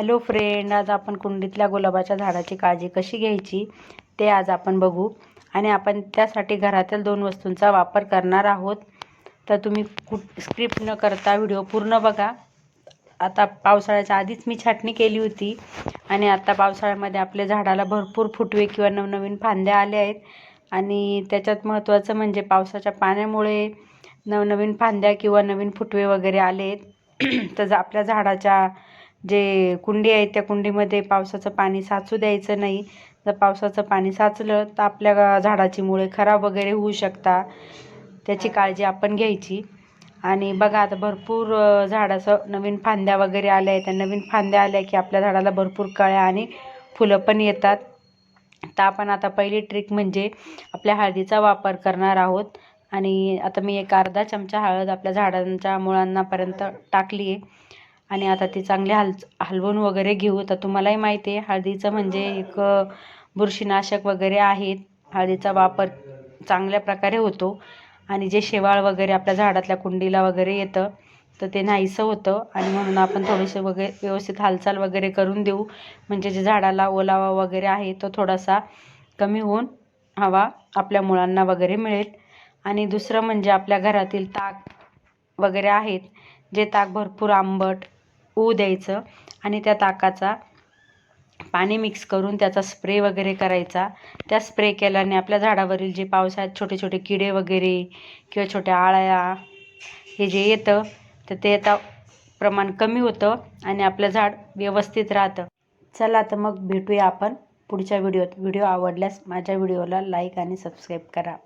Hello friend आज आपण कुंडीतल्या गुलाबाच्या झाडाची काळजी कशी घ्यायची ते आज आपण बघू. आणि आपण त्यासाठी घरातील दोन वस्तूंचा वापर करणार आहोत. तर तुम्ही कुठ स्क्रिप्ट न करता व्हिडिओ पूर्ण बघा. आता पावसाळ्याच्या आधीच मी छाटणी केली होती. आणि आता पावसाळ्यामध्ये आपल्या झाडाला भरपूर फुटवे किंवा नवनवीन फांद्या आल्या आहेत. आणि त्याच्यात महत्त्वाचं म्हणजे पावसाच्या पाण्यामुळे नवनवीन फांद्या किंवा नवीन फुटवे वगैरे आले आहेत. तर आपल्या झाडाच्या जे कुंडी आहे त्या कुंडीमध्ये पावसाचं पाणी साचू द्यायचं नाही. जर पावसाचं पाणी साचलं तर आपल्या झाडाची मुळे खराब वगैरे होऊ शकता. त्याची काळजी आपण घ्यायची. आणि बघा आता भरपूर झाडाचं नवीन फांद्या वगैरे आल्या आहेत. त्या नवीन फांद्या आल्या की आपल्या झाडाला भरपूर कळ्या आणि फुलं पण येतात. तर आपण आता पहिली ट्रिक म्हणजे आपल्या हळदीचा वापर करणार आहोत. आणि आता मी एक अर्धा चमचा हळद आपल्या झाडांच्या मुळांनापर्यंत टाकली आहे आणि आता ती चांगली हल हलवून वगैरे घेऊ. तर तुम्हालाही माहिती आहे हळदीचं म्हणजे एक बुरशीनाशक वगैरे आहेत. हळदीचा वापर चांगल्या प्रकारे होतो. आणि जे शेवाळ वगैरे आपल्या झाडातल्या कुंडीला वगैरे येतं तर ते नाहीसं होतं. आणि म्हणून आपण थोडेसे वगैरे व्यवस्थित हालचाल वगैरे करून देऊ. म्हणजे जे झाडाला ओलावा वगैरे आहे तो थोडासा कमी होऊन हवा आपल्या मुळांना वगैरे मिळेल. आणि दुसरं म्हणजे आपल्या घरातील ताक वगैरे आहेत जे ताक भरपूर आंबट होऊ द्यायचं आणि त्या ताकाचा पाणी मिक्स करून त्याचा स्प्रे वगैरे करायचा. त्या स्प्रे केल्याने आपल्या झाडावरील जे पावसाळ्यात छोटे छोटे किडे वगैरे किंवा छोट्या आळ्या हे जे येतं तर ते आता प्रमाण कमी होतं आणि आपलं झाड व्यवस्थित राहतं. चला तर मग भेटूया आपण पुढच्या व्हिडिओत. व्हिडिओ आवडल्यास माझ्या व्हिडिओला लाईक आणि सबस्क्राईब करा.